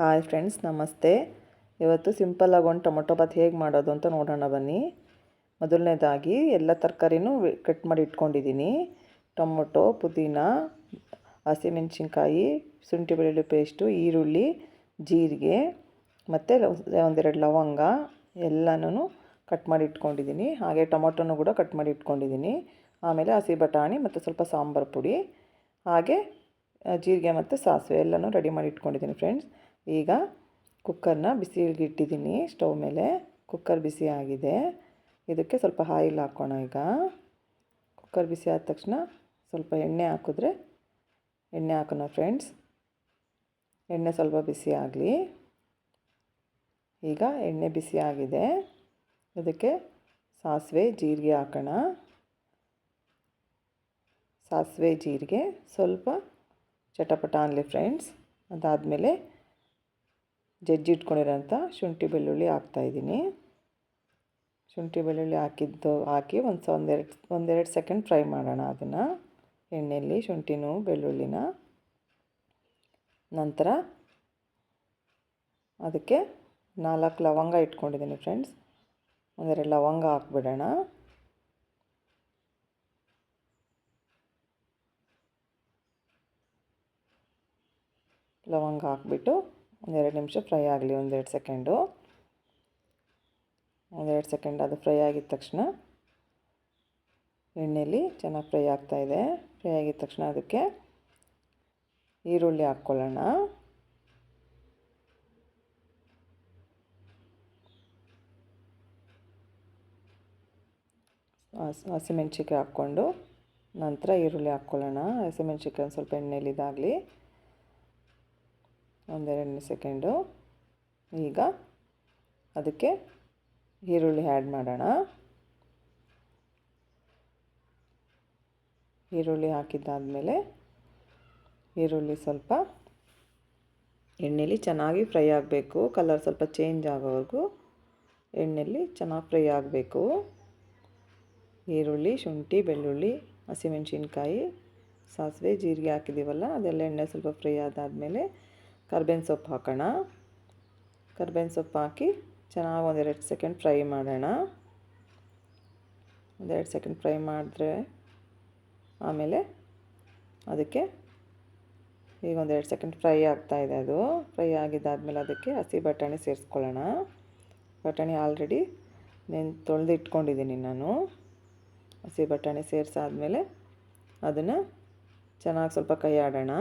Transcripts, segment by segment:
Hi friends, ನಮಸ್ತೆ. ಇವತ್ತು ಸಿಂಪಲ್ಲಾಗಿ ಒಂದು ಟೊಮೊಟೊ ಬಾತ್ ಹೇಗೆ ಮಾಡೋದು ಅಂತ ನೋಡೋಣ ಬನ್ನಿ. ಮೊದಲನೇದಾಗಿ ಎಲ್ಲ ತರಕಾರಿನೂ ಕಟ್ ಮಾಡಿ ಇಟ್ಕೊಂಡಿದ್ದೀನಿ ಟೊಮೊಟೊ, ಪುದೀನ, ಹಸಿಮೆಣ್ಸಿನ್ಕಾಯಿ, ಶುಂಠಿ ಬೆಳ್ಳುಳ್ಳಿ ಪೇಸ್ಟು, ಈರುಳ್ಳಿ, ಜೀರಿಗೆ, ಮತ್ತು ಒಂದೆರಡು ಲವಂಗ ಎಲ್ಲನೂ ಕಟ್ ಮಾಡಿ ಇಟ್ಕೊಂಡಿದ್ದೀನಿ ಹಾಗೆ ಟೊಮೊಟೊನೂ ಕೂಡ ಕಟ್ ಮಾಡಿ ಇಟ್ಕೊಂಡಿದ್ದೀನಿ ಆಮೇಲೆ ಹಸಿ ಬಟಾಣಿ ಮತ್ತು ಸ್ವಲ್ಪ ಸಾಂಬಾರು ಪುಡಿ, ಹಾಗೆ ಜೀರಿಗೆ ಮತ್ತು ಸಾಸಿವೆ ಎಲ್ಲನೂ ರೆಡಿ ಮಾಡಿ ಇಟ್ಕೊಂಡಿದ್ದೀನಿ ಫ್ರೆಂಡ್ಸ್. ಈಗ ಕುಕ್ಕರ್ನ ಬಿಸಿಲಿಗಿಟ್ಟಿದ್ದೀನಿ ಸ್ಟವ್ ಮೇಲೆ. ಕುಕ್ಕರ್ ಬಿಸಿ ಆಗಿದೆ. ಇದಕ್ಕೆ ಸ್ವಲ್ಪ ಆಯಿಲ್ ಹಾಕೋಣ ಈಗ. ಕುಕ್ಕರ್ ಬಿಸಿ ಆದ ತಕ್ಷಣ ಸ್ವಲ್ಪ ಎಣ್ಣೆ ಹಾಕಿದ್ರೆ, ಎಣ್ಣೆ ಹಾಕೋಣ ಫ್ರೆಂಡ್ಸ್ ಎಣ್ಣೆ ಸ್ವಲ್ಪ ಬಿಸಿ ಆಗಲಿ. ಈಗ ಎಣ್ಣೆ ಬಿಸಿ ಆಗಿದೆ. ಇದಕ್ಕೆ ಸಾಸಿವೆ, ಜೀರಿಗೆ ಹಾಕೋಣ. ಸಾಸಿವೆ, ಜೀರಿಗೆ ಸ್ವಲ್ಪ ಚಟಪಟ ಅನ್ನಲಿ ಫ್ರೆಂಡ್ಸ್ ಅದಾದಮೇಲೆ ಜಜ್ಜಿ ಇಟ್ಕೊಂಡಿರೋಂಥ ಶುಂಠಿ ಬೆಳ್ಳುಳ್ಳಿ ಹಾಕ್ತಾಯಿದ್ದೀನಿ ಶುಂಠಿ ಬೆಳ್ಳುಳ್ಳಿ ಹಾಕಿದ್ದು, ಹಾಕಿ ಒಂದು ಒಂದೆರಡು ಒಂದೆರಡು ಸೆಕೆಂಡ್ ಫ್ರೈ ಮಾಡೋಣ ಅದನ್ನು. ಎಣ್ಣೆಯಲ್ಲಿ ಶುಂಠಿನೂ ಬೆಳ್ಳುಳ್ಳಿನ. ನಂತರ ಅದಕ್ಕೆ ನಾಲ್ಕು ಲವಂಗ ಇಟ್ಕೊಂಡಿದ್ದೀನಿ ಫ್ರೆಂಡ್ಸ್. ಒಂದೆರಡು ಲವಂಗ ಹಾಕ್ಬಿಡೋಣ. ಲವಂಗ ಹಾಕ್ಬಿಟ್ಟು ಒಂದೆರಡು ನಿಮಿಷ ಫ್ರೈ ಆಗಲಿ, ಒಂದೆರಡು ಸೆಕೆಂಡು. ಒಂದೆರಡು ಸೆಕೆಂಡ್ ಅದು ಫ್ರೈ ಆಗಿದ ತಕ್ಷಣ ಎಣ್ಣೆಯಲ್ಲಿ ಚೆನ್ನಾಗಿ ಫ್ರೈ ಆಗ್ತಾಯಿದೆ ಫ್ರೈ ಆಗಿದ ತಕ್ಷಣ ಅದಕ್ಕೆ ಈರುಳ್ಳಿ ಹಾಕ್ಕೊಳ್ಳೋಣ. ಹಸಿಮೆಣ್ಸಿಕಾಯಿ ಹಾಕ್ಕೊಂಡು ನಂತರ ಈರುಳ್ಳಿ ಹಾಕ್ಕೊಳ್ಳೋಣ. ಹಸಿಮೆಣ್ಸಿಕಾಯಿ ಒಂದು ಸ್ವಲ್ಪ ಎಣ್ಣೆಯಲ್ಲಿ ಇದಾಗಲಿ. ಒಂದೆರಡು ಸೆಕೆಂಡು. ಈಗ ಅದಕ್ಕೆ ಈರುಳ್ಳಿ ಆ್ಯಡ್ ಮಾಡೋಣ. ಈರುಳ್ಳಿ ಹಾಕಿದ್ದಾದಮೇಲೆ ಈರುಳ್ಳಿ ಸ್ವಲ್ಪ ಎಣ್ಣೆಲಿ ಚೆನ್ನಾಗಿ ಫ್ರೈ ಆಗಬೇಕು. ಕಲರ್ ಸ್ವಲ್ಪ ಚೇಂಜ್ ಆಗೋವರೆಗೂ ಎಣ್ಣೆಲಿ ಚೆನ್ನಾಗಿ ಫ್ರೈ ಆಗಬೇಕು. ಈರುಳ್ಳಿ, ಶುಂಠಿ, ಬೆಳ್ಳುಳ್ಳಿ, ಹಸಿಮೆಣಸಿನ್ಕಾಯಿ, ಸಾಸಿವೆ, ಜೀರಿಗೆ ಹಾಕಿದ್ದೀವಲ್ಲ ಅದೆಲ್ಲ ಎಣ್ಣೆ ಸ್ವಲ್ಪ ಫ್ರೈ ಆದಾದಮೇಲೆ ಕರ್ಬೇವಿನ ಸೊಪ್ಪು ಹಾಕೋಣ. ಕರ್ಬೇವಿನ ಸೊಪ್ಪು ಹಾಕಿ ಚೆನ್ನಾಗಿ ಒಂದೆರಡು ಸೆಕೆಂಡ್ ಫ್ರೈ ಮಾಡೋಣ. ಒಂದೆರಡು ಸೆಕೆಂಡ್ ಫ್ರೈ ಮಾಡಿದ್ರೆ ಆಮೇಲೆ ಅದಕ್ಕೆ ಈಗ ಒಂದೆರಡು ಸೆಕೆಂಡ್ ಫ್ರೈ ಆಗ್ತಾಯಿದೆ ಅದು. ಫ್ರೈ ಆಗಿದ್ದಾದಮೇಲೆ ಅದಕ್ಕೆ ಹಸಿ ಬಟಾಣಿ ಸೇರಿಸ್ಕೊಳ್ಳೋಣ. ಬಟಾಣಿ ಆಲ್ರೆಡಿ ನೆನ್ ತೊಳೆದು ಇಟ್ಕೊಂಡಿದ್ದೀನಿ ನಾನು. ಹಸಿ ಬಟಾಣಿ ಸೇರಿಸಾದ್ಮೇಲೆ ಅದನ್ನು ಚೆನ್ನಾಗಿ ಸ್ವಲ್ಪ ಕೈ ಆಡೋಣ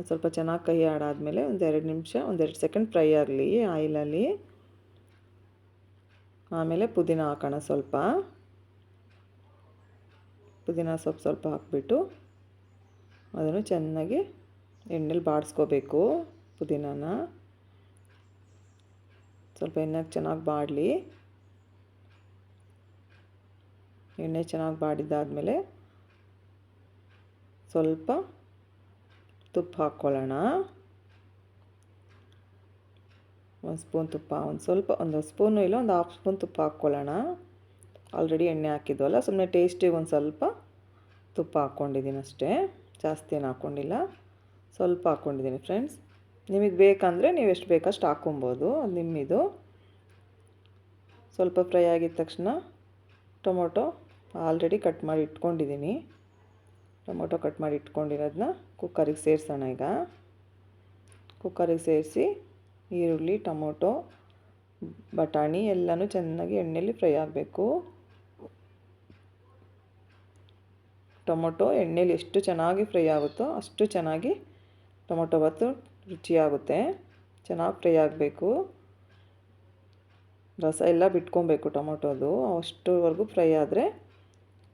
ಒಂದು ಸ್ವಲ್ಪ ಚೆನ್ನಾಗಿ ಕೈ ಆಡಾದಮೇಲೆ ಒಂದೆರಡು ನಿಮಿಷ ಒಂದೆರಡು ಸೆಕೆಂಡ್ ಫ್ರೈ ಆಗಲಿ ಆಯಿಲಲ್ಲಿ ಆಮೇಲೆ ಪುದೀನ ಹಾಕೋಣ ಸ್ವಲ್ಪ. ಪುದೀನ ಸೊಪ್ಪು ಸ್ವಲ್ಪ ಹಾಕ್ಬಿಟ್ಟು ಅದನ್ನು ಚೆನ್ನಾಗಿ ಎಣ್ಣೆಲಿ ಬಾಡಿಸ್ಕೋಬೇಕು ಪುದೀನಾನ. ಸ್ವಲ್ಪ ಎಣ್ಣೆಗೆ ಚೆನ್ನಾಗಿ ಬಾಡಲಿ. ಎಣ್ಣೆ ಚೆನ್ನಾಗಿ ಬಾಡಿದ್ದಾದಮೇಲೆ ಸ್ವಲ್ಪ ತುಪ್ಪ ಹಾಕ್ಕೊಳ್ಳೋಣ ಒಂದು ಸ್ಪೂನ್ ತುಪ್ಪ, ಒಂದು ಸ್ವಲ್ಪ, ಒಂದು ಸ್ಪೂನು ಇಲ್ಲ, ಒಂದು ಹಾಫ್ ಸ್ಪೂನ್ ತುಪ್ಪ ಹಾಕ್ಕೊಳ್ಳೋಣ ಆಲ್ರೆಡಿ ಎಣ್ಣೆ ಹಾಕಿದ್ವಲ್ಲ ಸುಮ್ಮನೆ ಟೇಸ್ಟಿಗೆ ಒಂದು ಸ್ವಲ್ಪ ತುಪ್ಪ ಹಾಕ್ಕೊಂಡಿದ್ದೀನಿ ಅಷ್ಟೇ. ಜಾಸ್ತಿ ಏನು ಹಾಕ್ಕೊಂಡಿಲ್ಲ, ಸ್ವಲ್ಪ ಹಾಕ್ಕೊಂಡಿದ್ದೀನಿ ಫ್ರೆಂಡ್ಸ್ ನಿಮಗೆ ಬೇಕಂದರೆ ನೀವು ಎಷ್ಟು ಬೇಕಷ್ಟು ಹಾಕ್ಕೊಬೋದು, ಅದು ನಿಮ್ಮಿದು. ಸ್ವಲ್ಪ ಫ್ರೈ ಆಗಿದ ತಕ್ಷಣ ಟೊಮೊಟೊ ಆಲ್ರೆಡಿ ಕಟ್ ಮಾಡಿ ಇಟ್ಕೊಂಡಿದ್ದೀನಿ ಟೊಮೊಟೊ ಕಟ್ ಮಾಡಿ ಇಟ್ಕೊಂಡಿರೋದನ್ನ ಕುಕ್ಕರಿಗೆ ಸೇರಿಸೋಣ ಈಗ. ಕುಕ್ಕರಿಗೆ ಸೇರಿಸಿ ಈರುಳ್ಳಿ, ಟೊಮೊಟೊ, ಬಟಾಣಿ ಎಲ್ಲನೂ ಚೆನ್ನಾಗಿ ಎಣ್ಣೆಯಲ್ಲಿ ಫ್ರೈ ಆಗಬೇಕು. ಟೊಮೊಟೊ ಎಣ್ಣೆಲಿ ಎಷ್ಟು ಚೆನ್ನಾಗಿ ಫ್ರೈ ಆಗುತ್ತೋ ಅಷ್ಟು ಚೆನ್ನಾಗಿ ಟೊಮೊಟೊ ಬತ್ತು ರುಚಿಯಾಗುತ್ತೆ. ಚೆನ್ನಾಗಿ ಫ್ರೈ ಆಗಬೇಕು. ರಸ ಎಲ್ಲ ಬಿಟ್ಕೊಬೇಕು ಟೊಮೊಟೊದು. ಅಷ್ಟುವರೆಗೂ ಫ್ರೈ ಆದರೆ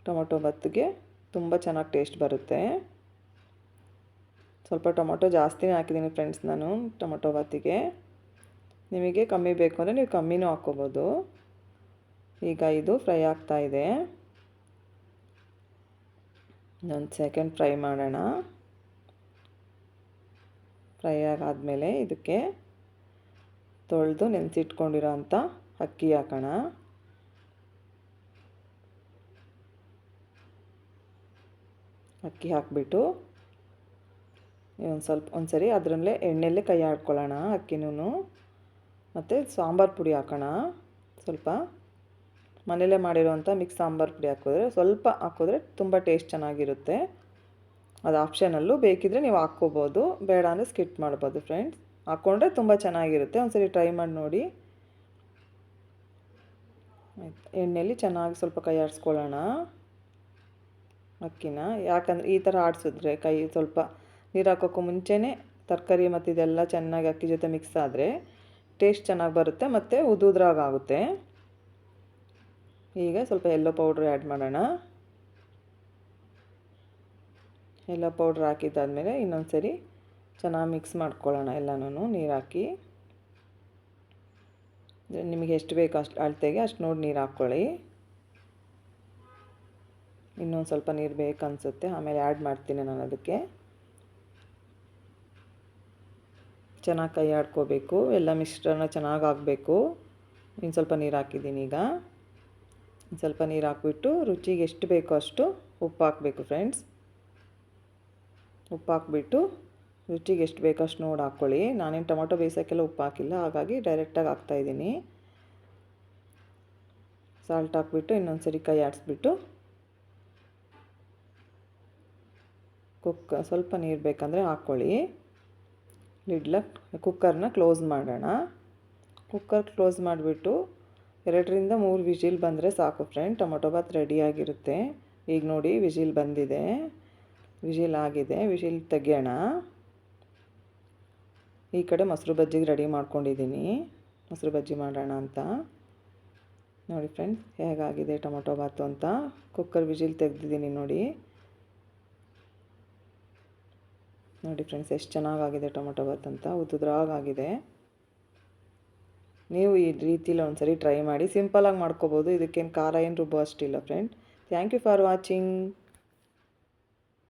ಟೊಮೊಟೊ ಬತ್ತಿಗೆ ತುಂಬ ಚೆನ್ನಾಗಿ ಟೇಸ್ಟ್ ಬರುತ್ತೆ. ಸ್ವಲ್ಪ ಟೊಮೊಟೊ ಜಾಸ್ತಿನೇ ಹಾಕಿದ್ದೀನಿ ಫ್ರೆಂಡ್ಸ್ ನಾನು, ಟೊಮೊಟೊ ಬಾತಿಗೆ ನಿಮಗೆ ಕಮ್ಮಿ ಬೇಕು ಅಂದರೆ ನೀವು ಕಮ್ಮಿನೂ ಹಾಕ್ಕೋಬೋದು. ಈಗ ಇದು ಫ್ರೈ ಆಗ್ತಾ ಇದೆ. ಒಂದು ಸೆಕೆಂಡ್ ಫ್ರೈ ಮಾಡೋಣ. ಫ್ರೈ ಆಗಾದಮೇಲೆ ಇದಕ್ಕೆ ತೊಳೆದು ನೆನೆಸಿಟ್ಕೊಂಡಿರೋ ಅಂಥ ಅಕ್ಕಿ ಹಾಕೋಣ. ಅಕ್ಕಿ ಹಾಕಿಬಿಟ್ಟು ಒಂದು ಸ್ವಲ್ಪ ಒಂದು ಸರಿ ಅದರಲ್ಲೇ ಎಣ್ಣೆಲ್ಲೇ ಕೈ ಆಡ್ಕೊಳ್ಳೋಣ ಅಕ್ಕಿನೂ ಮತ್ತು ಸಾಂಬಾರು ಪುಡಿ ಹಾಕೋಣ. ಸ್ವಲ್ಪ ಮನೆಯಲ್ಲೇ ಮಾಡಿರೋವಂಥ ಮಿಕ್ಸ್ ಸಾಂಬಾರು ಪುಡಿ ಹಾಕಿದ್ರೆ ಸ್ವಲ್ಪ ಹಾಕಿದ್ರೆ ತುಂಬ ಟೇಸ್ಟ್ ಚೆನ್ನಾಗಿರುತ್ತೆ. ಅದು ಆಪ್ಷನಲ್ಲೂ ಬೇಕಿದ್ರೆ ನೀವು ಹಾಕ್ಕೋಬೋದು. ಬೇಡ ಅಂದರೆ ಸ್ಕಿಪ್ ಮಾಡ್ಬೋದು ಫ್ರೆಂಡ್ಸ್. ಹಾಕ್ಕೊಂಡ್ರೆ ತುಂಬ ಚೆನ್ನಾಗಿರುತ್ತೆ. ಒಂದ್ಸರಿ ಟ್ರೈ ಮಾಡಿ ನೋಡಿ. ಎಣ್ಣೆಯಲ್ಲಿ ಚೆನ್ನಾಗಿ ಸ್ವಲ್ಪ ಕೈ ಆಡಿಸ್ಕೊಳ್ಳೋಣ. ಅಕ್ಕಿನ ಯಾಕಂದರೆ ಈ ಥರ ಆಡಿಸಿದ್ರೆ ಕೈ ಸ್ವಲ್ಪ ನೀರು ಹಾಕೋಕ್ಕೂ ಮುಂಚೆನೇ ತರಕಾರಿ ಮತ್ತು ಇದೆಲ್ಲ ಚೆನ್ನಾಗಿ ಅಕ್ಕಿ ಜೊತೆ ಮಿಕ್ಸ್ ಆದರೆ ಟೇಸ್ಟ್ ಚೆನ್ನಾಗಿ ಬರುತ್ತೆ ಮತ್ತು ಉದುದ್ರಾಗುತ್ತೆ ಈಗ ಸ್ವಲ್ಪ ಎಲ್ಲೋ ಪೌಡ್ರ್ ಆ್ಯಡ್ ಮಾಡೋಣ. ಎಲ್ಲೋ ಪೌಡ್ರ್ ಹಾಕಿದ್ದಾದಮೇಲೆ ಇನ್ನೊಂದು ಸರಿ ಚೆನ್ನಾಗಿ ಮಿಕ್ಸ್ ಮಾಡ್ಕೊಳ್ಳೋಣ ಎಲ್ಲನೂ ನೀರು ಹಾಕಿ. ನಿಮಗೆ ಎಷ್ಟು ಬೇಕು ಅಷ್ಟು ಅಳತೆಗೆ ಅಷ್ಟು ನೋಡಿ ನೀರು ಹಾಕ್ಕೊಳ್ಳಿ ಇನ್ನೊಂದು ಸ್ವಲ್ಪ ನೀರು ಬೇಕು ಅನಿಸುತ್ತೆ ಆಮೇಲೆ ಆ್ಯಡ್ ಮಾಡ್ತೀನಿ ನಾನು ಅದಕ್ಕೆ. ಚೆನ್ನಾಗಿ ಕೈ ಆಡ್ಕೋಬೇಕು, ಎಲ್ಲ ಮಿಶ್ರಣ ಚೆನ್ನಾಗಿ ಆಗಬೇಕು. ಇನ್ನು ಸ್ವಲ್ಪ ನೀರು ಹಾಕಿದ್ದೀನಿ ಈಗ. ಸ್ವಲ್ಪ ನೀರು ಹಾಕ್ಬಿಟ್ಟು ರುಚಿಗೆ ಎಷ್ಟು ಬೇಕೋ ಅಷ್ಟು ಉಪ್ಪು ಹಾಕಬೇಕು ಫ್ರೆಂಡ್ಸ್ ಉಪ್ಪು ಹಾಕ್ಬಿಟ್ಟು ರುಚಿಗೆ ಎಷ್ಟು ಬೇಕೋ ಅಷ್ಟು ನೋಡಿ ಹಾಕ್ಕೊಳ್ಳಿ. ನಾನೇನು ಟೊಮೊಟೊ ಬೇಯಿಸೋಕ್ಕೆಲ್ಲ ಉಪ್ಪು ಹಾಕಿಲ್ಲ, ಹಾಗಾಗಿ ಡೈರೆಕ್ಟಾಗಿ ಹಾಕ್ತಾಯಿದ್ದೀನಿ ಸಾಲ್ಟ್ ಹಾಕ್ಬಿಟ್ಟು ಇನ್ನೊಂದು ಸರಿ ಕೈ ಆಡಿಸ್ಬಿಟ್ಟು ಕುಕ್ಕ ಸ್ವಲ್ಪ ನೀರು ಬೇಕಂದರೆ ಹಾಕ್ಕೊಳ್ಳಿ. ಲಿಡ್ಲ ಕುಕ್ಕರ್ನ ಕ್ಲೋಸ್ ಮಾಡೋಣ. ಕುಕ್ಕರ್ ಕ್ಲೋಸ್ ಮಾಡಿಬಿಟ್ಟು ಎರಡರಿಂದ ಮೂರು ವಿಜಿಲ್ ಬಂದರೆ ಸಾಕು ಫ್ರೆಂಡ್, ಟೊಮೊಟೊ ಬಾತ್ ರೆಡಿಯಾಗಿರುತ್ತೆ ಈಗ ನೋಡಿ ವಿಜಿಲ್ ಬಂದಿದೆ. ವಿಜಿಲ್ ಆಗಿದೆ, ವಿಜಿಲ್ ತೆಗೆಯೋಣ. ಈ ಕಡೆ ಮೊಸರು ಬಜ್ಜಿಗೆ ರೆಡಿ ಮಾಡ್ಕೊಂಡಿದ್ದೀನಿ. ಮೊಸರು ಬಜ್ಜಿ ಮಾಡೋಣ ಅಂತ. ನೋಡಿ ಫ್ರೆಂಡ್ಸ್ ಹೇಗಾಗಿದೆ ಟೊಮೊಟೊ ಬಾತು ಅಂತ. ಕುಕ್ಕರ್ ವಿಜಿಲ್ ತೆಗೆದಿದ್ದೀನಿ ನೋಡಿ. ನೋಡಿ ಫ್ರೆಂಡ್ಸ್, ಎಷ್ಟು ಚೆನ್ನಾಗಾಗಿದೆ ಟೊಮೊಟೊ ಬಾತ್ ಅಂತ. ಉದ್ದುದ್ರಾಗಾಗಿದೆ ನೀವು ಈ ರೀತಿಲಿ ಒಂದು ಸರಿ ಟ್ರೈ ಮಾಡಿ ಸಿಂಪಲಾಗಿ ಮಾಡ್ಕೋಬೋದು. ಇದಕ್ಕೇನು ಖಾರ ಏನು ರುಬ್ಬೋ ಅಷ್ಟಿಲ್ಲ friend. Thank you for watching